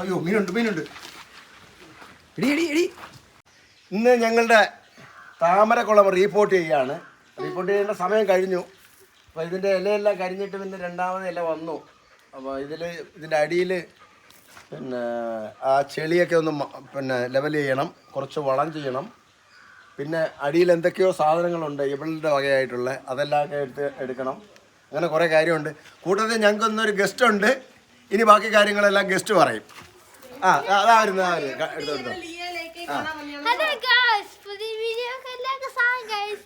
അയ്യോ മീനുണ്ട് മീനുണ്ട്. എടി എടി എടി. ഇന്ന് ഞങ്ങളുടെ താമരക്കുളം റീപ്പോർട്ട് ചെയ്യാണ്. റീപ്പോർട്ട് ചെയ്യേണ്ട സമയം കഴിഞ്ഞു. അപ്പോൾ ഇതിന്റെ ഇലയെല്ലാം കരിഞ്ഞിട്ട് പിന്നെ രണ്ടാമത് ഇല വന്നു. അപ്പോൾ ഇതിൽ ഇതിന്റെ അടിയിൽ പിന്നെ ആ ചെളിയൊക്കെ ഒന്ന് പിന്നെ ലെവൽ ചെയ്യണം. കുറച്ച് വളം ചെയ്യണം. പിന്നെ അടിയിൽ എന്തൊക്കെയോ സാധനങ്ങളുണ്ട് ഇവളുടെ വകയായിട്ടുള്ള. അതെല്ലാം ഒക്കെ എടുത്ത് എടുക്കണം. അങ്ങനെ കുറേ കാര്യമുണ്ട്. കൂട്ടത്തിൽ ഞങ്ങൾക്കൊന്നൊരു ഗസ്റ്റ് ഉണ്ട്. ഇനി ബാക്കി കാര്യങ്ങളെല്ലാം ഗസ്റ്റ് പറയും. ആ അതായിരുന്നു എടുത്തോ ഹലോ ഗായ്സ് പുതിയ വീഡിയോ എല്ലാവർക്കും സാധനം ഗായ്സ്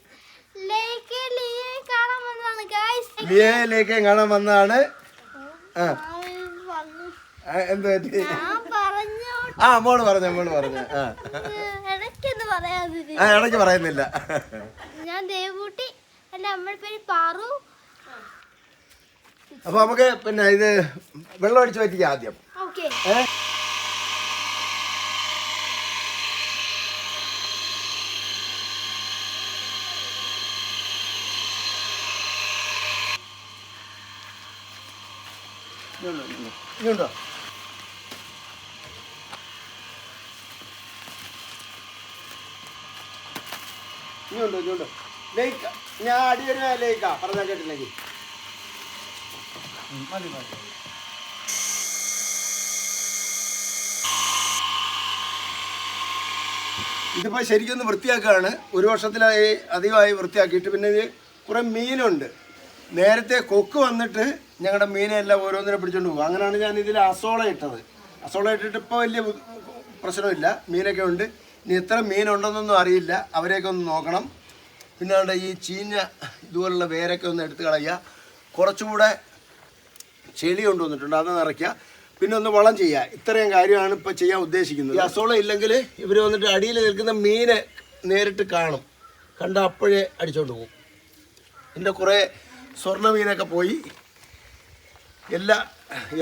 ലൈക്ക് ലിയെ കാണാൻ വന്നതാണ് ഗായ്സ് ലിയയിലേക്ക് കാണാൻ വന്നതാണ്. ആ. ആ, എന്ത് പറ്റി? ഞാൻ പറഞ്ഞു? ആ മോൾ പറഞ്ഞ മോൾ പറഞ്ഞ. ആ. ഇടയ്ക്കൊന്ന് പറയാതിരി. ആ ഇടയ്ക്ക് പറയുന്നില്ല. ഞാൻ ദേവൂട്ടി എന്റെ അമ്മയുടെ പേര് പാറു. അപ്പൊ നമുക്ക് പിന്നെ ഇത് വെള്ളം അടിച്ചു പറ്റിക്കാം ആദ്യം. ഇങ്ങോട്ടോ ഇങ്ങോട്ടോ ഇങ്ങോട്ടോ ഞാൻ അടി വരുന്ന ലേക്ക പറഞ്ഞാൽ കേട്ടില്ലെങ്കിൽ. ഉം, മതി മതി. ഇതിപ്പോ ശരിക്കൊന്ന് വൃത്തിയാക്കുകയാണ് ഒരു വർഷത്തിലായി അധികമായി വൃത്തിയാക്കിയിട്ട് പിന്നെ ഇത് കുറെ മീനുണ്ട്. നേരത്തെ കൊക്ക് വന്നിട്ട് ഞങ്ങളുടെ മീനെല്ലാം ഓരോന്നിനെ പിടിച്ചോണ്ട് പോകും. അങ്ങനെയാണ് ഞാൻ ഇതിൽ അസോള ഇട്ടത്. അസോള ഇട്ടിട്ട് ഇപ്പോൾ വലിയ പ്രശ്നമില്ല. മീനൊക്കെ ഉണ്ട്. ഇനി എത്ര മീനുണ്ടെന്നൊന്നും അറിയില്ല. അവരെയൊക്കെ ഒന്ന് നോക്കണം. പിന്നെ ഈ ചീഞ്ഞ ഇതുപോലുള്ള വേരൊക്കെ ഒന്ന് എടുത്ത് കളയുക. കുറച്ചുകൂടെ ചെളി കൊണ്ടുവന്നിട്ടുണ്ട് അത് നിറയ്ക്കുക. പിന്നെ ഒന്ന് വളം ചെയ്യുക. ഇത്രയും കാര്യമാണ് ഇപ്പോൾ ചെയ്യാൻ ഉദ്ദേശിക്കുന്നത്. രസോളം ഇല്ലെങ്കിൽ ഇവർ വന്നിട്ട് അടിയിൽ നിൽക്കുന്ന മീനെ നേരിട്ട് കാണും. കണ്ട അപ്പോഴേ അടിച്ചോണ്ട് പോകും. എന്റെ കുറേ സ്വർണ മീനൊക്കെ പോയി. എല്ലാ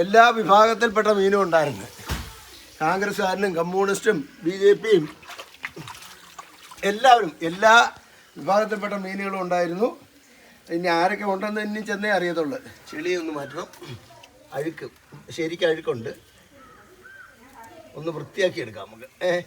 എല്ലാ വിഭാഗത്തിൽപ്പെട്ട മീനും ഉണ്ടായിരുന്നു. കോൺഗ്രസ്സുകാരനും കമ്മ്യൂണിസ്റ്റും ബി ജെ പിയും എല്ലാവരും എല്ലാ വിഭാഗത്തിൽപ്പെട്ട മീനുകളും ഉണ്ടായിരുന്നു. ഇനി ആരൊക്കെ ഉണ്ടെന്ന് ഇനി ചെന്നേ അറിയത്തുള്ളൂ. ചെളി ഒന്ന് മാറ്റണം. അഴുക്ക്. ശരിക്കും അഴുക്കുണ്ട്. ഒന്ന് വൃത്തിയാക്കി എടുക്കാം നമുക്ക്. ഏ?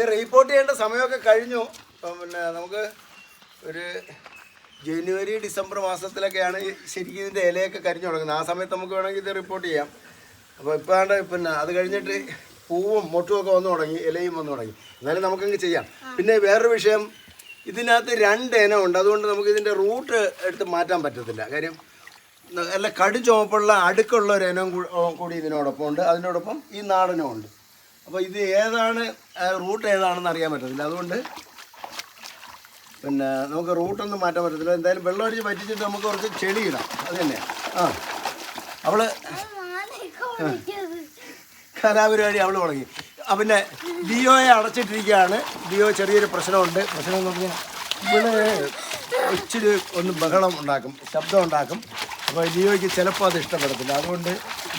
ഇത് റിപ്പോർട്ട് ചെയ്യേണ്ട സമയമൊക്കെ കഴിഞ്ഞു. പിന്നെ നമുക്ക് ഒരു ജനുവരി ഡിസംബർ മാസത്തിലൊക്കെയാണ് ശരിക്കും ഇതിന്റെ ഇലയൊക്കെ കരിഞ്ഞു തുടങ്ങുന്നത്. ആ സമയത്ത് നമുക്ക് വേണമെങ്കിൽ ഇത് റിപ്പോർട്ട് ചെയ്യാം. അപ്പോൾ ഇപ്പോഴാണ്ട് പിന്നെ അത് കഴിഞ്ഞിട്ട് പൂവും മൊട്ടുമൊക്കെ വന്നു തുടങ്ങി ഇലയും വന്നു തുടങ്ങി. എന്നാലും നമുക്കങ്ങ് ചെയ്യാം. പിന്നെ വേറൊരു വിഷയം ഇതിനകത്ത് രണ്ട് ഇനം ഉണ്ട്. അതുകൊണ്ട് നമുക്ക് ഇതിന്റെ റൂട്ട് എടുത്ത് മാറ്റാൻ പറ്റത്തില്ല. കാര്യം നല്ല കടും ചുമപ്പുള്ള അടുക്കുള്ള ഒരു ഇനം കൂടി ഇതിനോടൊപ്പം ഉണ്ട്. അതിനോടൊപ്പം ഈ നാടനും ഉണ്ട്. അപ്പോൾ ഇത് ഏതാണ് റൂട്ട് ഏതാണെന്ന് അറിയാൻ പറ്റത്തില്ല. അതുകൊണ്ട് പിന്നെ നമുക്ക് റൂട്ടൊന്നും മാറ്റാൻ പറ്റത്തില്ല. എന്തായാലും വെള്ളം അടിച്ച് പറ്റിച്ചിട്ട് നമുക്ക് കുറച്ച് ചെടി ഇടാം. അത് തന്നെയാണ് ആ. അവൾ കലാപരിപാടി അവൾ തുടങ്ങി. പിന്നെ ഡിയോയെ അടച്ചിട്ടിരിക്കുകയാണ്. ഡിയോ ചെറിയൊരു പ്രശ്നമുണ്ട്. പ്രശ്നം എന്ന് പറഞ്ഞാൽ ഇവിടെ ഇച്ചിരി ഒന്ന് ബഹളം ഉണ്ടാക്കും ശബ്ദം ഉണ്ടാക്കും. അപ്പോൾ ഡിയോയ്ക്ക് ചിലപ്പോൾ അത് ഇഷ്ടപ്പെടത്തില്ല. അതുകൊണ്ട്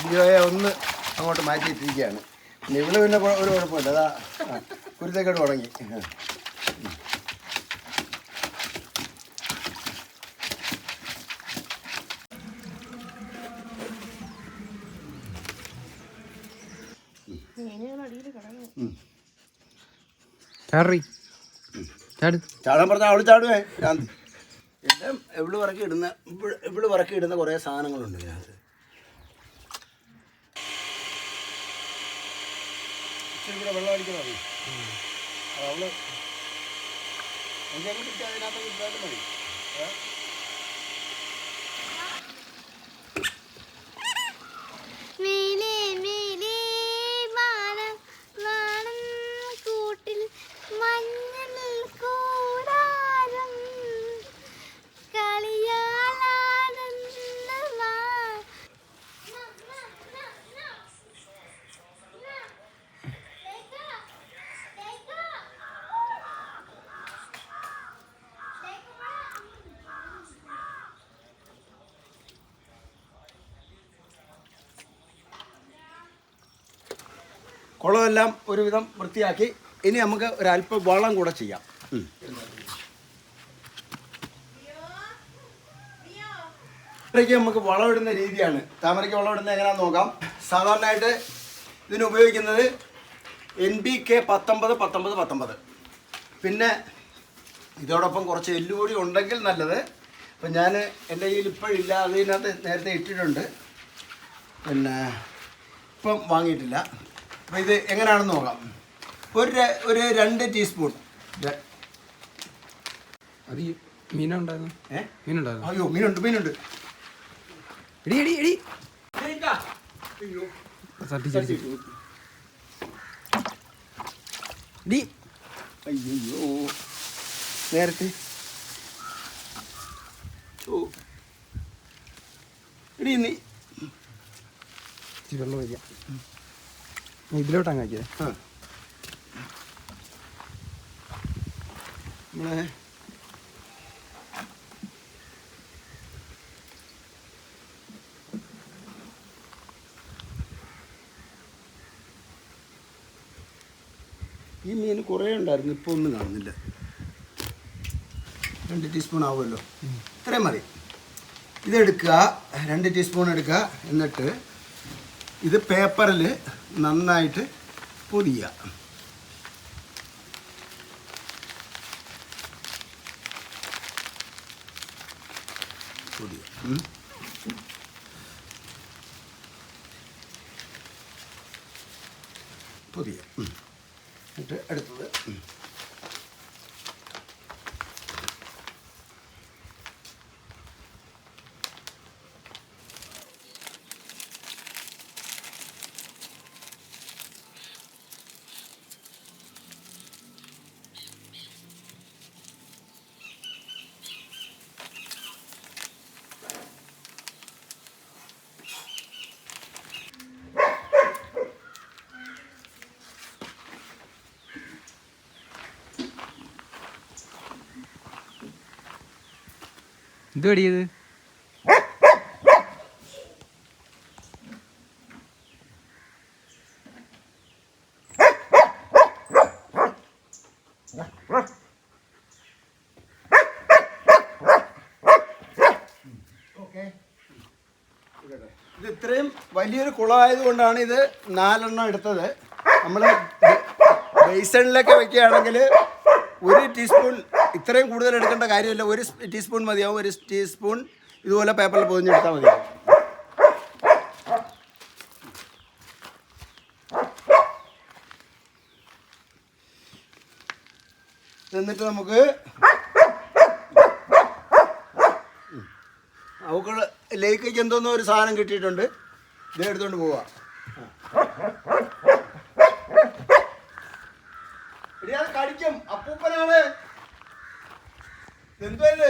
ഡിയോയെ ഒന്ന് അങ്ങോട്ട് മാറ്റിയിട്ടിരിക്കുകയാണ്. ഇവിടെ പിന്നെ ഒരു കുഴപ്പമില്ല. അതാ കുരുത്തക്കേട് തുടങ്ങി ചാടി ചാട്. ചാടാൻ പറഞ്ഞാൽ അവൾ ചാടുവേ. ഞാൻ എല്ലാം എവിടെ പറക്കി ഇടുന്ന ഇവിടെ പറക്കി ഇടുന്ന കുറേ സാധനങ്ങളുണ്ട് ഇതിനകത്ത്. ഇച്ചിരി വെള്ളം അടിക്കണം മതി അത് അവൾ എനിക്ക് അങ്ങോട്ട് അതിനകത്ത് ഇട്ടാലും മതി ഏ? കുളമെല്ലാം ഒരുവിധം വൃത്തിയാക്കി. ഇനി നമുക്ക് ഒരല്പം വളം കൂടെ ചെയ്യാം. താമരയ്ക്ക് നമുക്ക് വളമിടുന്ന രീതിയാണ്. താമരയ്ക്ക് വളമിടുന്നത് എങ്ങനെയാണെന്ന് നോക്കാം. സാധാരണയായിട്ട് ഇതിന് ഉപയോഗിക്കുന്നത് എൻ ബി കെ പത്തൊമ്പത് പത്തൊമ്പത് പത്തൊമ്പത്. പിന്നെ ഇതോടൊപ്പം കുറച്ച് എല്ലുപൊടി ഉണ്ടെങ്കിൽ നല്ലത്. അപ്പം ഞാൻ എന്റെ കയ്യിൽ ഇപ്പോഴില്ല അതിനകത്ത് നേരത്തെ ഇട്ടിട്ടുണ്ട്. പിന്നെ ഇപ്പം വാങ്ങിയിട്ടില്ല. അപ്പം ഇത് എങ്ങനെയാണെന്ന് നോക്കാം. ഒരു ഒരു രണ്ട് ടീസ്പൂൺ. അത് മീനുണ്ടായിരുന്നു. ഏ? മീനുണ്ടായിരുന്നു. അയ്യോ മീനുണ്ട് മീനുണ്ട്. എടി എടി എടി. അയ്യോ. നേരത്തെ. എടീ നീ. വെള്ളം ഞാൻ ഇതിലോട്ടാണ് ആക്കിയത് ആ. നമ്മളെ ഈ മീൻ കുറേ ഉണ്ടായിരുന്നു ഇപ്പോൾ ഒന്നും കാണുന്നില്ല. രണ്ട് ടീസ്പൂൺ ആവുമല്ലോ. ഇത്രയും മതി. ഇതെടുക്കുക രണ്ട് ടീസ്പൂൺ എടുക്കുക എന്നിട്ട് ഇത് പേപ്പറിൽ നന്നായിട്ട് പൊതിയുക പൊതിയുക എന്ത് പടിയത് ഇത്? ഇത്രയും വലിയൊരു കുളമായത് കൊണ്ടാണ് ഇത് നാലെണ്ണം എടുത്തത്. നമ്മൾ ബേസണിലൊക്കെ വെക്കുകയാണെങ്കിൽ ഒരു ടീസ്പൂൺ ഇത്രയും കൂടുതൽ എടുക്കേണ്ട കാര്യമില്ല. ഒരു ടീസ്പൂൺ മതിയാവും. ഒരു ടീസ്പൂൺ ഇതുപോലെ പേപ്പറിൽ പൊതിഞ്ഞെടുത്താൽ മതി. എന്നിട്ട് നമുക്ക് അവക്ക് ലേക്കേക്ക് എന്തോന്നോ ഒരു സാധനം കിട്ടിയിട്ടുണ്ട്. ഇത് എടുത്തോണ്ട് പോവാ. കടിക്കും. അപ്പൂപ്പനാണ് എന്തോ ഇത്?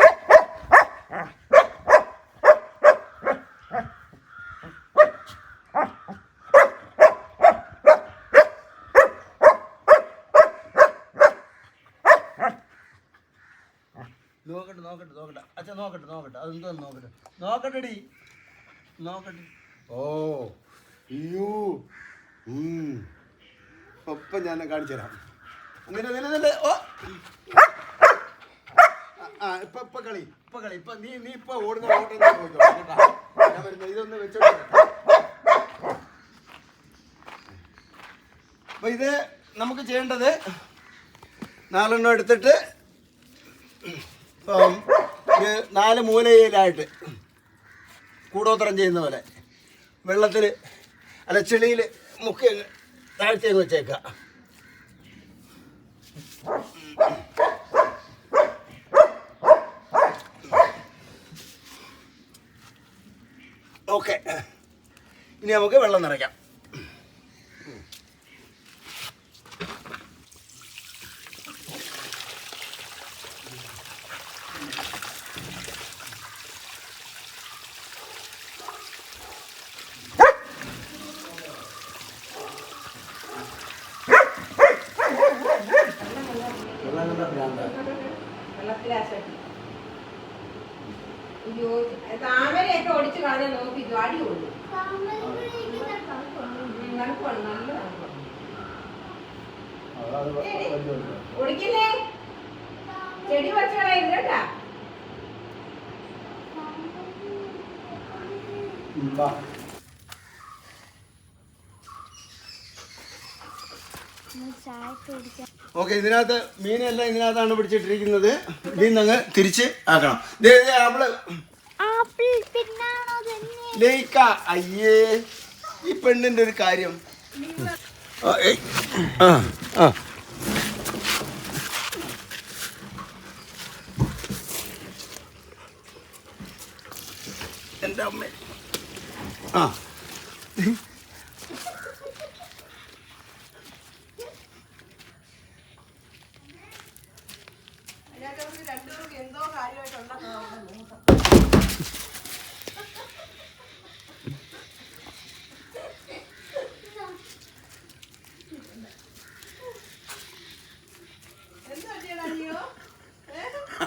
നോക്കട്ടെ നോക്കട്ടെ നോക്കട്ടെ. അച്ഛൻ നോക്കട്ടെ നോക്കട്ടെ. അതെന്തോ നോക്കട്ടെ. നോക്കട്ടെടി. നോക്കട്ടെ ഓ അയ്യോ. ഒപ്പം ഞാൻ കാണിച്ചു തരാം അങ്ങനെ നില ഓ. ആ, നീ ഞാൻ ഇതൊന്ന് അപ്പൊ ഇത് നമുക്ക് ചെയ്യേണ്ടത് നാലെണ്ണം എടുത്തിട്ട് നാല് മൂലയിലായിട്ട് കൂടോത്രം ചെയ്യുന്ന പോലെ വെള്ളത്തിൽ അല്ല ചെളിയിൽ മുക്കി താഴ്ത്തിയങ്ങ് വെച്ചേക്കുക. ഓക്കെ ഇനി നമുക്ക് വെള്ളം നിറയ്ക്കാം വെള്ളം കണ്ട ഭ്രാന്താണ് വെള്ളത്തിലാശട്ടി അയ്യോ താമരയൊക്കെ ഒടിച്ച് കളഞ്ഞാൽ നോക്കി അടി കൊള്ളു. താമരയ്ക്ക് തണുപ്പാണ് നല്ല കുഴപ്പം. ഒടിക്കില്ലേ ചെടി വെച്ച് കളയരുത് കേട്ടാ. ഓക്കെ ഇതിനകത്ത് മീനെല്ലാം ഇതിനകത്താണ് പിടിച്ചിട്ടിരിക്കുന്നത്. മീൻ അങ്ങ് തിരിച്ച് ആക്കണം. നമ്മൾ ലേക്ക അയ്യേ ഈ പെണ്ണിന്റെ ഒരു കാര്യം. എന്റെ അമ്മ. ആ.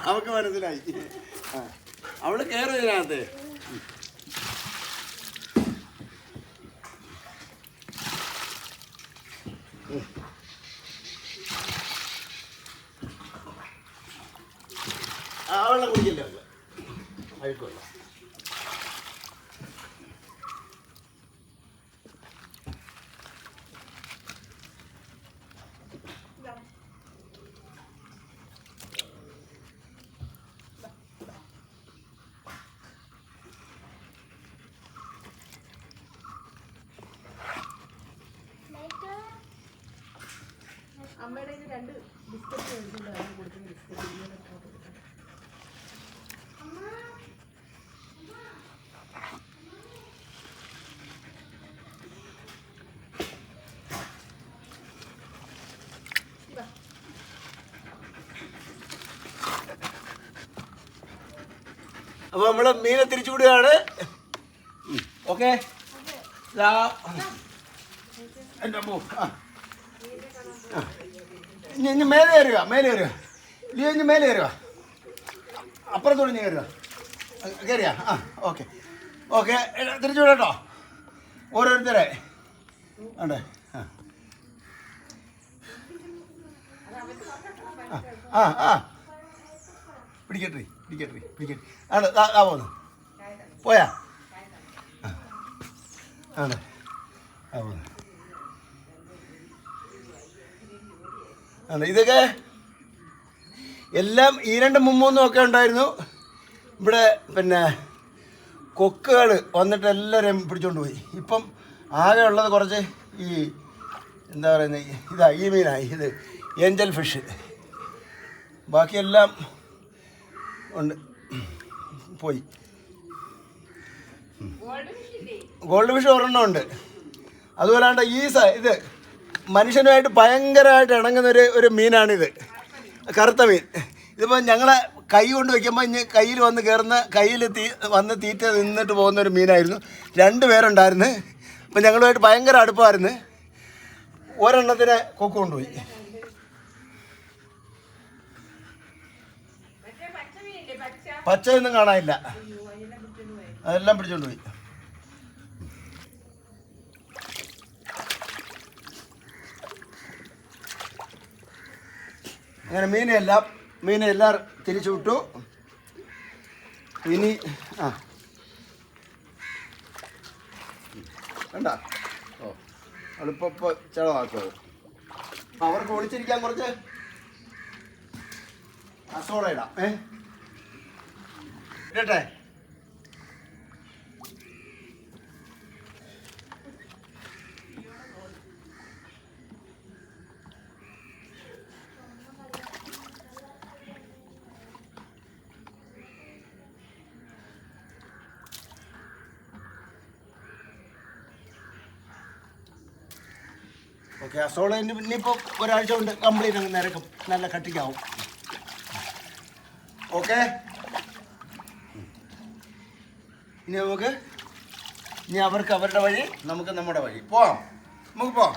അവക്ക് മനസ്സിലായി. അവൾ കയറും ആ വെള്ളം കുടിക്കില്ല അവൾ അഴുക്കുള്ള അപ്പൊ നമ്മൾ മീനെ തിരിച്ചു വിടുകയാണ്. ഓക്കെ. എന്റെ അമ്മ ആ. ഇനി ഇനി മേലെ കയറുക മേലെ കയറുക. ലിയോ ഇനി മേലെ കയറുക. അപ്പുറത്തോട് ഇനി കയറുക. കയറിയ? ആ ഓക്കെ. ഓക്കെ തിരിച്ചു വിടട്ടോ ഓരോരുത്തരെ. ഉണ്ട് ആ. ആ ആ പിടിക്കട്ടെ പിടിക്കട്ടെ പിടിക്കട്ടെ. ആണ് ആ പോന്നു. പോയാ. ആണ് ആ പോന്നു. ഇതൊക്കെ എല്ലാം ഈ രണ്ട് മുമ്മൂന്നും ഒക്കെ ഉണ്ടായിരുന്നു. ഇവിടെ പിന്നെ കൊക്കുകൾ വന്നിട്ട് എല്ലാവരെയും പിടിച്ചോണ്ട് പോയി. ഇപ്പം ആകെ ഉള്ളത് കുറച്ച് ഈ എന്താ പറയുന്നത് ഇതാ ഈ മീനായി ഇത് ഏഞ്ചൽ ഫിഷ്. ബാക്കിയെല്ലാം ഉണ്ട്. പോയി. ഗോൾഡ് ഫിഷ് ഒരെണ്ണം ഉണ്ട്. അതുപോലാണ്ട് ഈ സ ഇത് മനുഷ്യനുമായിട്ട് ഭയങ്കരമായിട്ട് ഇണങ്ങുന്ന ഒരു ഒരു മീനാണിത്. കറുത്ത മീൻ. ഇതിപ്പോൾ ഞങ്ങളെ കൈ കൊണ്ട് വയ്ക്കുമ്പോൾ ഇനി കയ്യിൽ വന്ന് കയറുന്ന കയ്യിൽ തീ വന്ന് തീറ്റ നിന്നിട്ട് പോകുന്ന ഒരു മീനായിരുന്നു. രണ്ട് പേരുണ്ടായിരുന്നു. അപ്പം ഞങ്ങളുമായിട്ട് ഭയങ്കര അടുപ്പമായിരുന്നു ഒരെണ്ണത്തിനെ കൊക്ക് കൊണ്ടുപോയി. പച്ചയൊന്നും കാണാനില്ല. അതെല്ലാം പിടിച്ചുകൊണ്ട് പോയി. അങ്ങനെ മീനെല്ലാം മീനെല്ലാം തിരിച്ചു വിട്ടു. ഇനി ആ. വേണ്ട ഓ എളുപ്പ ചെലവാക്കും അവർക്ക് ഒളിച്ചിരിക്കാൻ കുറച്ച് അസോള ഇടാം. ഏ? ഇടട്ടെ. ഓക്കെ അസോള ഇനി ഇനിയിപ്പോൾ ഒരാഴ്ച കൊണ്ട് കംപ്ലീറ്റ് അങ്ങ് നിരക്കും. നല്ല കട്ടിക്കാവും ഓക്കെ ഇനി നമുക്ക് ഇനി അവർക്ക് അവരുടെ വഴി നമുക്ക് നമ്മുടെ വഴി. പോവാം. നമുക്ക് പോവാം.